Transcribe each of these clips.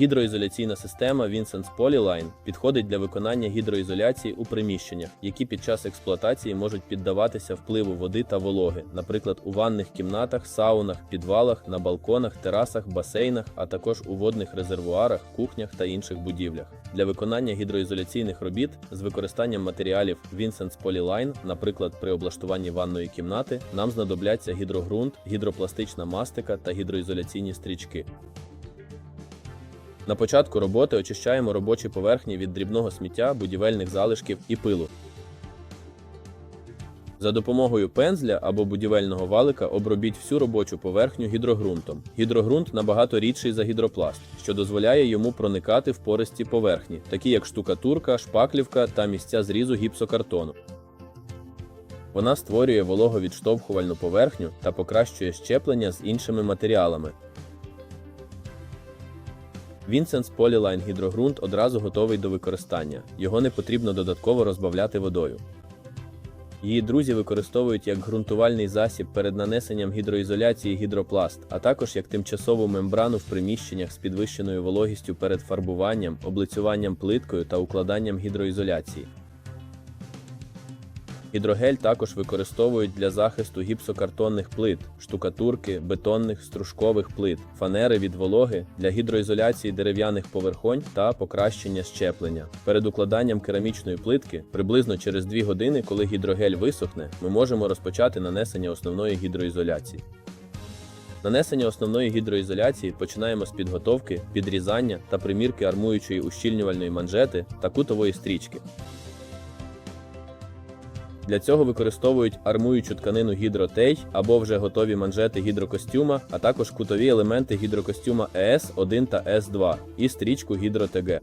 Гідроізоляційна система Vincent's Polyline підходить для виконання гідроізоляції у приміщеннях, які під час експлуатації можуть піддаватися впливу води та вологи, наприклад, у ванних кімнатах, саунах, підвалах, на балконах, терасах, басейнах, а також у водних резервуарах, кухнях та інших будівлях. Для виконання гідроізоляційних робіт з використанням матеріалів Vincent's Polyline, наприклад, при облаштуванні ванної кімнати, нам знадобляться гідрогрунт, гідропластична мастика та гідроізоляційні стрічки. На початку роботи очищаємо робочі поверхні від дрібного сміття, будівельних залишків і пилу. За допомогою пензля або будівельного валика обробіть всю робочу поверхню гідрогрунтом. Гідрогрунт набагато рідший за гідропласт, що дозволяє йому проникати в пористі поверхні, такі як штукатурка, шпаклівка та місця зрізу гіпсокартону. Вона створює вологовідштовхувальну поверхню та покращує щеплення з іншими матеріалами. Vincent's Polyline гідрогрунт одразу готовий до використання. Його не потрібно додатково розбавляти водою. Її друзі використовують як ґрунтувальний засіб перед нанесенням гідроізоляції гідропласт, а також як тимчасову мембрану в приміщеннях з підвищеною вологістю перед фарбуванням, облицюванням плиткою та укладанням гідроізоляції. Гідрогель також використовують для захисту гіпсокартонних плит, штукатурки, бетонних стружкових плит, фанери від вологи для гідроізоляції дерев'яних поверхонь та покращення щеплення. Перед укладанням керамічної плитки, приблизно через 2 години, коли гідрогель висохне, ми можемо розпочати нанесення основної гідроізоляції. Нанесення основної гідроізоляції починаємо з підготовки, підрізання та примірки армуючої ущільнювальної манжети та кутової стрічки. Для цього використовують армуючу тканину гідротей або вже готові манжети гідрокостюма, а також кутові елементи гідрокостюма ес 1 та ес 2 і стрічку гідро-ТГ.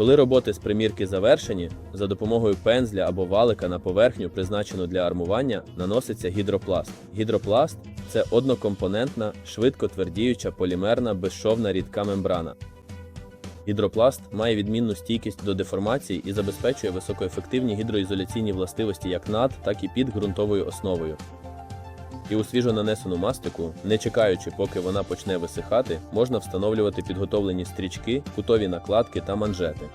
Коли роботи з примірки завершені, за допомогою пензля або валика на поверхню, призначену для армування, наноситься гідропласт. Гідропласт це однокомпонентна, швидко твердіюча полімерна безшовна рідка мембрана. Гідропласт має відмінну стійкість до деформації і забезпечує високоефективні гідроізоляційні властивості як над, так і під ґрунтовою основою. І у свіжо нанесену мастику, не чекаючи, поки вона почне висихати, можна встановлювати підготовлені стрічки, кутові накладки та манжети.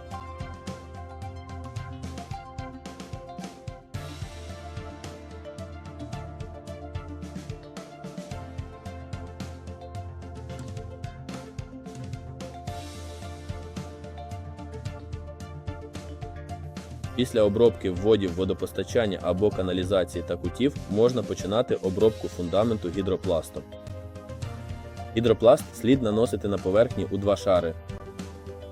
Після обробки вводів водопостачання або каналізації та кутів можна починати обробку фундаменту гідропластом. Гідропласт слід наносити на поверхні у два шари.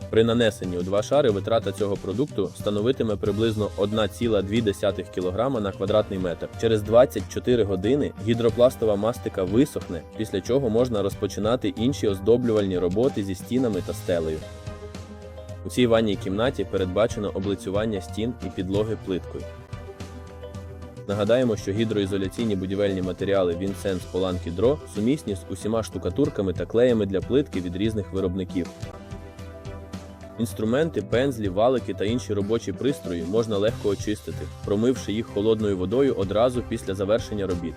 При нанесенні у два шари витрата цього продукту становитиме приблизно 1,2 кг на квадратний метр. Через 24 години гідропластова мастика висохне, після чого можна розпочинати інші оздоблювальні роботи зі стінами та стелею. У цій ванній кімнаті передбачено облицювання стін і підлоги плиткою. Нагадаємо, що гідроізоляційні будівельні матеріали Vincennes Polanki Dro сумісні з усіма штукатурками та клеями для плитки від різних виробників. Інструменти, пензлі, валики та інші робочі пристрої можна легко очистити, промивши їх холодною водою одразу після завершення робіт.